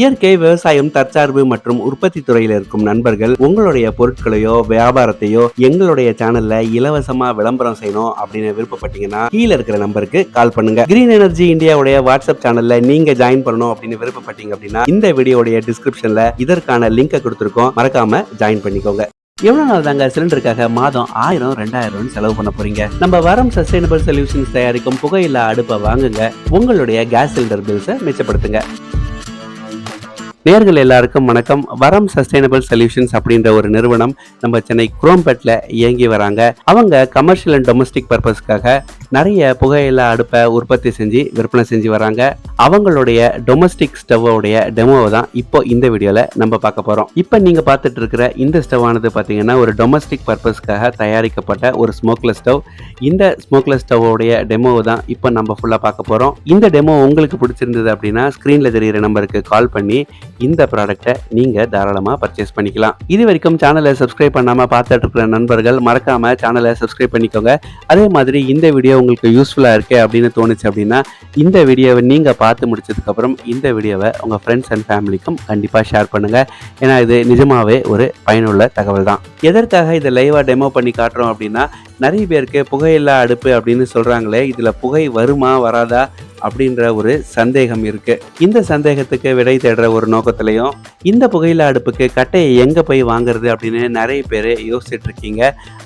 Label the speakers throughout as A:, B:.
A: இயற்கை விவசாயம் தற்சார்பு மற்றும் உற்பத்தி துறையில் இருக்கும் நண்பர்கள் உங்களுடைய பொருட்களையோ வியாபாரத்தையோ எங்களுடைய சேனல்ல இலவசமா விளம்பரம் செய்யணும் அப்படின்னு விருப்பப்பட்டீங்கன்னா கீழே இருக்கிற நம்பருக்கு கால் பண்ணுங்க. கிரீன் எனர்ஜி இந்தியாவுடைய வாட்ஸ்அப் சேனல்ல நீங்க ஜாயின் பண்ணணும் அப்படின்னு விருப்பப்பட்டீங்க அப்படின்னா இந்த வீடியோடைய டிஸ்கிரிப்ஷன்ல இதற்கான லிங்கை கொடுத்துருக்கோம். மறக்காம ஜாயின் பண்ணிக்கோங்க. எவ்வளவு நாள் தாங்க சிலிண்டருக்காக மாதம் ஆயிரம் ரெண்டாயிரம் செலவு பண்ண போறீங்க? நம்ம வரம் சஸ்டைனபிள் சொல்யூஷன்ஸ் தயாரிக்கும் புகையில்லா அடுப்பை வாங்குங்க. உங்களுடைய கேஸ் சிலிண்டர் பில்ஸை மிச்சப்படுத்துங்க. நேர்கள் எல்லாருக்கும் வணக்கம். வரம் சஸ்டைனபிள் சொல்யூஷன்ஸ் அப்படின்ற ஒரு நிறுவனம் நம்ம சென்னை குரோம்பேட்டில் இயங்கி வராங்க. அவங்க கமர்ஷியல் அண்ட் டொமஸ்டிக் பர்பஸ்க்காக நிறைய புகையில்லா அடுப்பை உற்பத்தி செஞ்சு விற்பனை செஞ்சு வராங்க அவங்களுடைய டொமஸ்டிக் ஸ்டவ்வோடைய டெமோவை தான் இப்போ இந்த வீடியோவில் நம்ம பார்க்க போகிறோம் இப்போ நீங்கள் பார்த்துட்டு இருக்கிற இந்த ஸ்டவ் ஆனது பார்த்தீங்கன்னா ஒரு டொமஸ்டிக் பர்பஸ்க்காக தயாரிக்கப்பட்ட ஒரு ஸ்மோக்லெஸ் ஸ்டவ் இந்த ஸ்மோக்லெஸ் ஸ்டவ்வோடைய டெமோவை தான் இப்போ நம்ம ஃபுல்லாக பார்க்க போகிறோம் இந்த டெமோ உங்களுக்கு பிடிச்சிருந்தது அப்படின்னா ஸ்க்ரீனில் தெரியிற நம்பருக்கு கால் பண்ணி இந்த ப்ராடக்ட்டை நீங்கள் தாராளமாக பர்ச்சேஸ் பண்ணிக்கலாம். இது வரைக்கும் சேனலை சப்ஸ்கிரைப் பண்ணாமல் பார்த்துட்டு இருக்கிற நண்பர்கள் மறக்காமல் சேனலை சப்ஸ்கிரைப் பண்ணிக்கோங்க. அதே மாதிரி இந்த வீடியோ உங்களுக்கு யூஸ்ஃபுல்லாக இருக்குது அப்படின்னு தோணுச்சு அப்படின்னா இந்த வீடியோவை நீங்கள் பார்த்து முடிச்சதுக்கப்புறம் இந்த வீடியோவை உங்கள் ஃப்ரெண்ட்ஸ் அண்ட் ஃபேமிலிக்கும் கண்டிப்பாக ஷேர் பண்ணுங்கள் ஏன்னா இது நிஜமாகவே ஒரு பயனுள்ள தகவல் தான் எதற்காக இதை லைவாக டெமோ பண்ணி காட்டுறோம் அப்படின்னா நிறைய பேருக்கு புகையில்லா அடுப்பு அப்படின்னு சொல்கிறாங்களே இதில் புகை வருமா வராதா அப்படின்ற ஒரு சந்தேகம் இருக்கு. இந்த சந்தேகத்துக்கு விடை தேடுற ஒரு நோக்கத்திலையும் இந்த புகையில அடுப்புக்கு கட்டையை எங்க போய் வாங்குறது அப்படின்னு நிறைய பேர் யோசிச்சுட்டு இருக்கீங்க.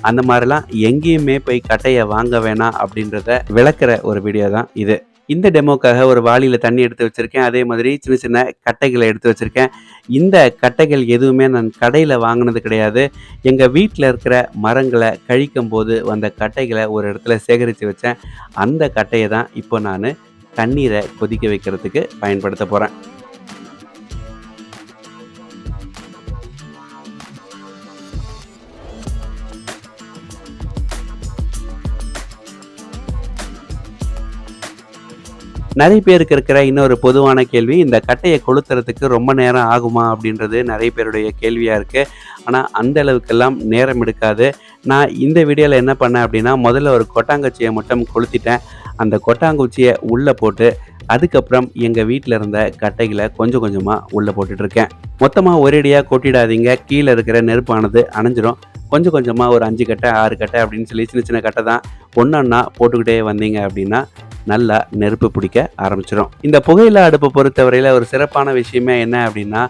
A: அந்த மாதிரிலாம் எங்கேயுமே போய் கட்டையை வாங்க வேணாம் அப்படின்றத விளக்குற ஒரு வீடியோ தான் இது. இந்த டெமோக்காக ஒரு வாளியில் தண்ணி எடுத்து வச்சுருக்கேன். அதே மாதிரி சின்ன சின்ன கட்டைகளை எடுத்து வச்சுருக்கேன். இந்த கட்டைகள் எதுவுமே நான் கடையில் வாங்கினது கிடையாது. எங்கள் வீட்டில் இருக்கிற மரங்களை கழிக்கும் போது வந்த கட்டைகளை ஒரு இடத்துல சேகரித்து வச்சேன். அந்த கட்டையை தான் இப்போ நான் தண்ணீரை கொதிக்க வைக்கிறதுக்கு பயன்படுத்த போகிறேன் நிறைய பேருக்கு இருக்கிற இன்னொரு பொதுவான கேள்வி இந்த கட்டையை கொளுத்துறதுக்கு ரொம்ப நேரம் ஆகுமா அப்படின்றது நிறைய பேருடைய கேள்வியாக இருக்குது ஆனால் அந்த அளவுக்கெல்லாம் நேரம் எடுக்காது. நான் இந்த வீடியோவில் என்ன பண்ணேன் அப்படின்னா முதல்ல ஒரு கொட்டாங்குச்சியை மட்டும் கொளுத்திட்டேன். அந்த கொட்டாங்குச்சியை உள்ளே போட்டு அதுக்கப்புறம் எங்கள் வீட்டில் இருந்த கட்டைகளை கொஞ்சம் கொஞ்சமாக உள்ளே போட்டுட்ருக்கேன் மொத்தமாக ஒரேடியாக கொட்டிடாதீங்க. கீழே இருக்கிற நெருப்பானது அணைஞ்சிரும். கொஞ்சம் கொஞ்சமாக ஒரு அஞ்சு கட்டை ஆறு கட்டை அப்படின்னு சொல்லி சின்ன சின்ன கட்டை தான். ஒன்றொன்னா போட்டுக்கிட்டே வந்தீங்க அப்படின்னா நல்லா நெருப்பு பிடிக்க ஆரம்பிச்சிடும் இந்த புகையில அடுப்பை பொறுத்தவரையில் ஒரு சிறப்பான விஷயமே என்ன அப்படின்னா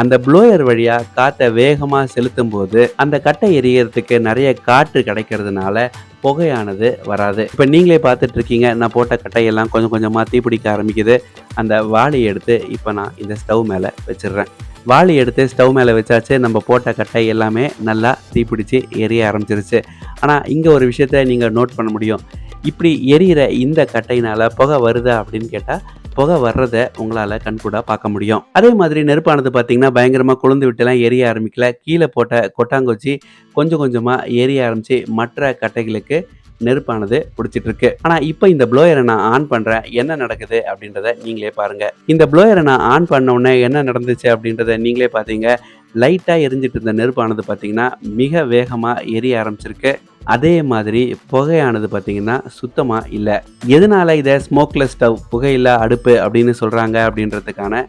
A: அந்த ப்ளோயர் வழியாக காற்றை வேகமாக செலுத்தும் போது அந்த கட்டை எரியறதுக்கு நிறைய காற்று கிடைக்கிறதுனால புகையானது வராது. இப்போ நீங்களே பார்த்துட்டு இருக்கீங்க நான் போட்ட கட்டையெல்லாம் கொஞ்சம் கொஞ்சமாக தீப்பிடிக்க ஆரம்பிக்குது. அந்த வாளியை எடுத்து இப்போ நான் இந்த ஸ்டவ் மேலே வச்சிடுறேன். வாளி எடுத்து ஸ்டவ் மேலே வச்சாச்சு நம்ம போட்ட கட்டை எல்லாமே நல்லா தீப்பிடிச்சு எரிய ஆரம்பிச்சிருச்சு. ஆனால் இங்கே ஒரு விஷயத்த நீங்கள் நோட் பண்ண முடியும். இப்படி எரியிற இந்த கட்டையினால் புகை வருதா அப்படின்னு கேட்டால் புகை வர்றதை உங்களால் கண்கூடாக பார்க்க முடியும். அதே மாதிரி நெருப்பானது பார்த்தீங்கன்னா பயங்கரமாக கொழுந்து விட்டுலாம் எரிய ஆரம்பிக்கல. கீழே போட்ட கொட்டாங்குச்சி கொஞ்சம் கொஞ்சமாக எரிய ஆரம்பித்து மற்ற கட்டைகளுக்கு நெருப்பானது பிடிச்சிட்டு இருக்கு ஆனா இப்போ இந்த ப்ளோயரை நான் ஆன் பண்றேன். என்ன நடக்குது அப்படின்றத நீங்களே பாருங்க. இந்த ப்ளோயரை நான் ஆன் பண்ண உடனே என்ன நடந்துச்சு அப்படின்றத நீங்களே பார்த்தீங்க லைட்டாக எரிஞ்சிட்டு இருந்த நெருப்பானது பார்த்திங்கன்னா மிக வேகமாக எரிய ஆரம்பிச்சிருக்கு. அதே மாதிரி புகையானது பார்த்திங்கன்னா சுத்தமாக இல்லை. எதனால இதை ஸ்மோக்லெஸ் ஸ்டவ் புகையில்லா அடுப்பு அப்படின்னு சொல்கிறாங்க அப்படின்றதுக்கான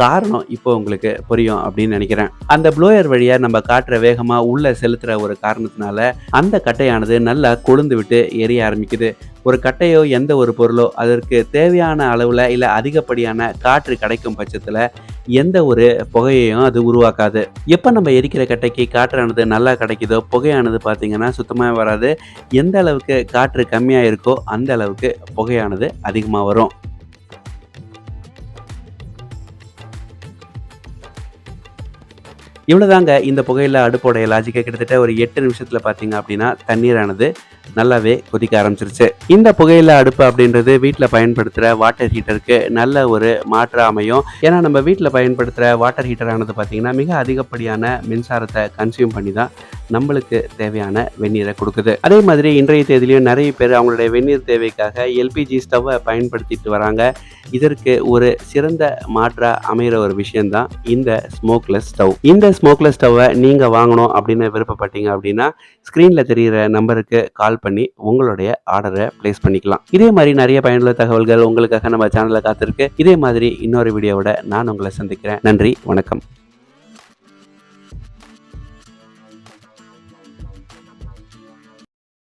A: காரணம் இப்போ உங்களுக்கு புரியும் அப்படின்னு நினைக்கிறேன். அந்த ப்ளோயர் வழியாக நம்ம காற்ற வேகமாக உள்ளே செலுத்துகிற ஒரு காரணத்தினால அந்த கட்டையானது நல்லா கொழுந்து விட்டு எரிய ஆரம்பிக்குது. ஒரு கட்டையோ எந்த ஒரு பொருளோ அதற்கு தேவையான அளவில் இல்லை அதிகப்படியான காற்று கிடைக்கும் பட்சத்தில் எந்த ஒரு புகையையும் அது உருவாக்காது. எப்போ நம்ம எரிக்கிற கட்டைக்கு காற்றானது நல்லா கிடைக்குதோ புகையானது பார்த்தீங்கன்னா சுத்தமாக வராது. எந்த அளவுக்கு காற்று கம்மியாக இருக்கோ அந்த அளவுக்கு புகையானது அதிகமாக வரும். இவ்வளோதாங்க இந்த புகையில அடுப்போடைய லாஜிக்கை கிட்டத்தட்ட ஒரு எட்டு நிமிஷத்தில் பார்த்தீங்க அப்படின்னா தண்ணீரானது நல்லாவே கொதிக்க ஆரம்பிச்சிருச்சு. இந்த புகையில அடுப்பு அப்படின்றது வீட்டில் பயன்படுத்துகிற வாட்டர் ஹீட்டருக்கு நல்ல ஒரு மாற்று அமையும். ஏன்னா நம்ம வீட்டில் பயன்படுத்துகிற வாட்டர் ஹீட்டரானது பார்த்தீங்கன்னா மிக அதிகப்படியான மின்சாரத்தை கன்சியூம் பண்ணி தான் நம்மளுக்கு தேவையான வெந்நீரை கொடுக்குது. அதே மாதிரி இன்றைய தேதியிலையும் நிறைய பேர் அவங்களுடைய வெந்நீர் தேவைக்காக எல்பிஜி ஸ்டவ்வை பயன்படுத்திட்டு வராங்க. இதற்கு ஒரு சிறந்த மாற்றாக அமைகிற ஒரு விஷயம்தான் இந்த ஸ்மோக்லெஸ் ஸ்டவ் இந்த ஸ்மோக்லெஸ் ஸ்டவ்வை நீங்கள் வாங்கணும் அப்படின்னு விருப்பப்பட்டீங்க அப்படின்னா ஸ்க்ரீனில் தெரிகிற நம்பருக்கு கால் பண்ணி உங்களுடைய ஆர்டரை ப்ளேஸ் பண்ணிக்கலாம். இதே மாதிரி நிறைய பயனுள்ள தகவல்கள் உங்களுக்காக நம்ம சேனலில் காத்திருக்கு. இதே மாதிரி இன்னொரு வீடியோவோட நான் உங்களை சந்திக்கிறேன். நன்றி வணக்கம்.